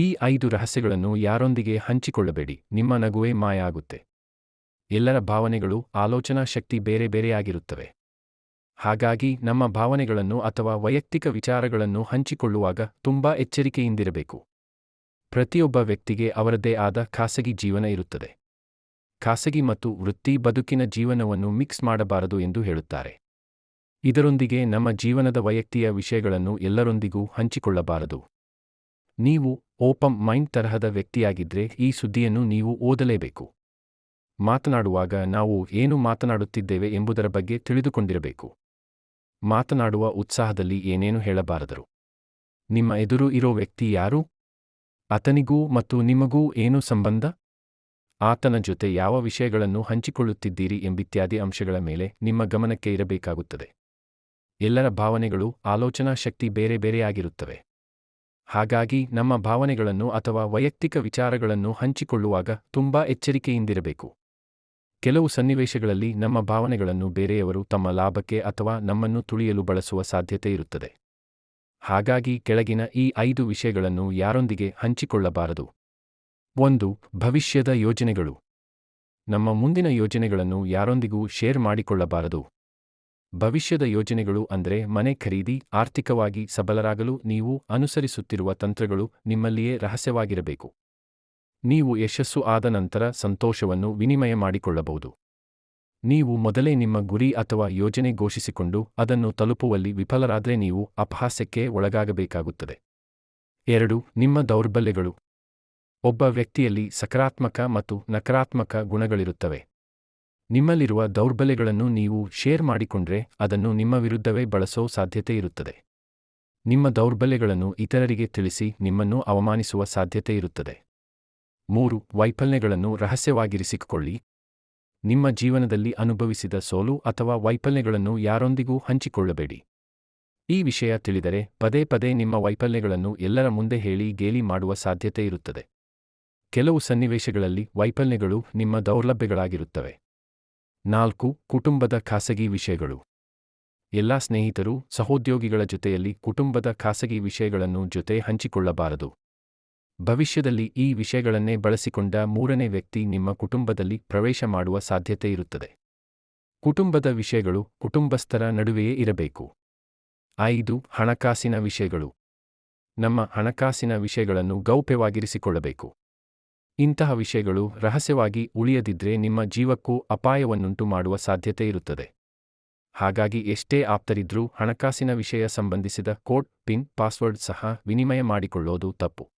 ಈ ಐದು ರಹಸ್ಯಗಳನ್ನು ಯಾರೊಂದಿಗೆ ಹಂಚಿಕೊಳ್ಳಬೇಡಿ, ನಿಮ್ಮ ನಗುವೆ ಮಾಯ ಆಗುತ್ತೆ ಎಲ್ಲರ ಭಾವನೆಗಳು ಆಲೋಚನಾ ಶಕ್ತಿ ಬೇರೆ ಬೇರೆಯಾಗಿರುತ್ತವೆ. ಹಾಗಾಗಿ ನಮ್ಮ ಭಾವನೆಗಳನ್ನು ಅಥವಾ ವೈಯಕ್ತಿಕ ವಿಚಾರಗಳನ್ನು ಹಂಚಿಕೊಳ್ಳುವಾಗ ತುಂಬಾ ಎಚ್ಚರಿಕೆಯಿಂದಿರಬೇಕು. ಪ್ರತಿಯೊಬ್ಬ ವ್ಯಕ್ತಿಗೆ ಅವರದೇ ಆದ ಖಾಸಗಿ ಜೀವನ ಇರುತ್ತದೆ. ಖಾಸಗಿ ಮತ್ತು ವೃತ್ತಿ ಬದುಕಿನ ಜೀವನವನ್ನು ಮಿಕ್ಸ್ ಮಾಡಬಾರದು ಎಂದು ಹೇಳುತ್ತಾರೆ. ಇದರೊಂದಿಗೆ ನಮ್ಮ ಜೀವನದ ವೈಯಕ್ತಿಯ ವಿಷಯಗಳನ್ನು ಎಲ್ಲರೊಂದಿಗೂ ಹಂಚಿಕೊಳ್ಳಬಾರದು. ನೀವು ಓಪನ್ ಮೈಂಡ್ ತರಹದ ವ್ಯಕ್ತಿಯಾಗಿದ್ರೆ ಈ ಸುದ್ದಿಯನ್ನು ನೀವು ಓದಲೇಬೇಕು. ಮಾತನಾಡುವಾಗ ನಾವು ಏನು ಮಾತನಾಡುತ್ತಿದ್ದೇವೆ ಎಂಬುದರ ಬಗ್ಗೆ ತಿಳಿದುಕೊಂಡಿರಬೇಕು. ಮಾತನಾಡುವ ಉತ್ಸಾಹದಲ್ಲಿ ಏನೇನು ಹೇಳಬಾರದರು? ನಿಮ್ಮ ಎದುರು ಇರೋ ವ್ಯಕ್ತಿ ಯಾರು? ಆತನಿಗೂ ಮತ್ತು ನಿಮಗೂ ಏನು ಸಂಬಂಧ? ಆತನ ಜೊತೆ ಯಾವ ವಿಷಯಗಳನ್ನು ಹಂಚಿಕೊಳ್ಳುತ್ತಿದ್ದೀರಿ ಎಂಬಿತ್ಯಾದಿ ಅಂಶಗಳ ಮೇಲೆ ನಿಮ್ಮ ಗಮನಕ್ಕೆ ಇರಬೇಕಾಗುತ್ತದೆ. ಎಲ್ಲರ ಭಾವನೆಗಳು, ಆಲೋಚನಾ ಶಕ್ತಿ ಬೇರೆ ಬೇರೆಯಾಗಿರುತ್ತವೆ. ಹಾಗಾಗಿ ನಮ್ಮ ಭಾವನೆಗಳನ್ನು ಅಥವಾ ವೈಯಕ್ತಿಕ ವಿಚಾರಗಳನ್ನು ಹಂಚಿಕೊಳ್ಳುವಾಗ ತುಂಬಾ ಎಚ್ಚರಿಕೆಯಿಂದಿರಬೇಕು. ಕೆಲವು ಸನ್ನಿವೇಶಗಳಲ್ಲಿ ನಮ್ಮ ಭಾವನೆಗಳನ್ನು ಬೇರೆಯವರು ತಮ್ಮ ಲಾಭಕ್ಕೆ ಅಥವಾ ನಮ್ಮನ್ನು ತುಳಿಯಲು ಬಳಸುವ ಸಾಧ್ಯತೆ ಇರುತ್ತದೆ. ಹಾಗಾಗಿ ಕೆಳಗಿನ ಈ ಐದು ವಿಷಯಗಳನ್ನು ಯಾರೊಂದಿಗೆ ಹಂಚಿಕೊಳ್ಳಬಾರದು. ಒಂದು, ಭವಿಷ್ಯದ ಯೋಜನೆಗಳು. ನಮ್ಮ ಮುಂದಿನ ಯೋಜನೆಗಳನ್ನು ಯಾರೊಂದಿಗೂ ಶೇರ್ ಮಾಡಿಕೊಳ್ಳಬಾರದು. ಭವಿಷ್ಯದ ಯೋಜನೆಗಳು ಅಂದರೆ ಮನೆ ಖರೀದಿ, ಆರ್ಥಿಕವಾಗಿ ಸಬಲರಾಗಲು ನೀವು ಅನುಸರಿಸುತ್ತಿರುವ ತಂತ್ರಗಳು ನಿಮ್ಮಲ್ಲಿಯೇ ರಹಸ್ಯವಾಗಿರಬೇಕು. ನೀವು ಯಶಸ್ಸು ಆದ ನಂತರ ಸಂತೋಷವನ್ನು ವಿನಿಮಯ ಮಾಡಿಕೊಳ್ಳಬಹುದು. ನೀವು ಮೊದಲೇ ನಿಮ್ಮ ಗುರಿ ಅಥವಾ ಯೋಜನೆ ಘೋಷಿಸಿಕೊಂಡು ಅದನ್ನು ತಲುಪುವಲ್ಲಿ ವಿಫಲರಾದರೆ ನೀವು ಅಪಹಾಸ್ಯಕ್ಕೆ ಒಳಗಾಗಬೇಕಾಗುತ್ತದೆ. ಎರಡು, ನಿಮ್ಮ ದೌರ್ಬಲ್ಯಗಳು. ಒಬ್ಬ ವ್ಯಕ್ತಿಯಲ್ಲಿ ಸಕಾರಾತ್ಮಕ ಮತ್ತು ನಕಾರಾತ್ಮಕ ಗುಣಗಳಿರುತ್ತವೆ. ನಿಮ್ಮಲ್ಲಿರುವ ದೌರ್ಬಲ್ಯಗಳನ್ನು ನೀವು ಶೇರ್ ಮಾಡಿಕೊಂಡ್ರೆ ಅದನ್ನು ನಿಮ್ಮ ವಿರುದ್ಧವೇ ಬಳಸೋ ಸಾಧ್ಯತೆ ಇರುತ್ತದೆ. ನಿಮ್ಮ ದೌರ್ಬಲ್ಯಗಳನ್ನು ಇತರರಿಗೆ ತಿಳಿಸಿ ನಿಮ್ಮನ್ನು ಅವಮಾನಿಸುವ ಸಾಧ್ಯತೆ ಇರುತ್ತದೆ. ಮೂರು, ವೈಫಲ್ಯಗಳನ್ನು ರಹಸ್ಯವಾಗಿರಿಸಿಕೊಳ್ಳಿ. ನಿಮ್ಮ ಜೀವನದಲ್ಲಿ ಅನುಭವಿಸಿದ ಸೋಲು ಅಥವಾ ವೈಫಲ್ಯಗಳನ್ನು ಯಾರೊಂದಿಗೂ ಹಂಚಿಕೊಳ್ಳಬೇಡಿ. ಈ ವಿಷಯ ತಿಳಿದರೆ ಪದೇ ಪದೇ ನಿಮ್ಮ ವೈಫಲ್ಯಗಳನ್ನು ಎಲ್ಲರ ಮುಂದೆ ಹೇಳಿ ಗೇಲಿ ಮಾಡುವ ಸಾಧ್ಯತೆ ಇರುತ್ತದೆ. ಕೆಲವು ಸನ್ನಿವೇಶಗಳಲ್ಲಿ ವೈಫಲ್ಯಗಳು ನಿಮ್ಮ ದೌರ್ಲಭ್ಯಗಳಾಗಿರುತ್ತವೆ ನಾಲ್ಕು ಕುಟುಂಬದ ಖಾಸಗಿ ವಿಷಯಗಳು. ಎಲ್ಲ ಸ್ನೇಹಿತರು ಸಹೋದ್ಯೋಗಿಗಳ ಜೊತೆಯಲ್ಲಿ ಕುಟುಂಬದ ಖಾಸಗಿ ವಿಷಯಗಳನ್ನು ಜೊತೆ ಹಂಚಿಕೊಳ್ಳಬಾರದು. ಭವಿಷ್ಯದಲ್ಲಿ ಈ ವಿಷಯಗಳನ್ನೇ ಬಳಸಿಕೊಂಡ ಮೂರನೇ ವ್ಯಕ್ತಿ ನಿಮ್ಮ ಕುಟುಂಬದಲ್ಲಿ ಪ್ರವೇಶ ಮಾಡುವ ಸಾಧ್ಯತೆ ಇರುತ್ತದೆ. ಕುಟುಂಬದ ವಿಷಯಗಳು ಕುಟುಂಬಸ್ಥರ ನಡುವೆಯೇ ಇರಬೇಕು. ಐದು, ಹಣಕಾಸಿನ ವಿಷಯಗಳು. ನಮ್ಮ ಹಣಕಾಸಿನ ವಿಷಯಗಳನ್ನು ಗೌಪ್ಯವಾಗಿರಿಸಿಕೊಳ್ಳಬೇಕು. ಇಂತಹ ವಿಷಯಗಳು ರಹಸ್ಯವಾಗಿ ಉಳಿಯದಿದ್ರೆ ನಿಮ್ಮ ಜೀವಕ್ಕೂ ಅಪಾಯವನ್ನುಂಟು ಮಾಡುವ ಸಾಧ್ಯತೆ ಇರುತ್ತದೆ. ಹಾಗಾಗಿ ಎಷ್ಟೇ ಆಪ್ತರಿದ್ರೂ ಹಣಕಾಸಿನ ವಿಷಯ ಸಂಬಂಧಿಸಿದ ಕೋಡ್, ಪಿನ್, ಪಾಸ್ವರ್ಡ್ ಸಹ ವಿನಿಮಯ ಮಾಡಿಕೊಳ್ಳೋದು ತಪ್ಪು.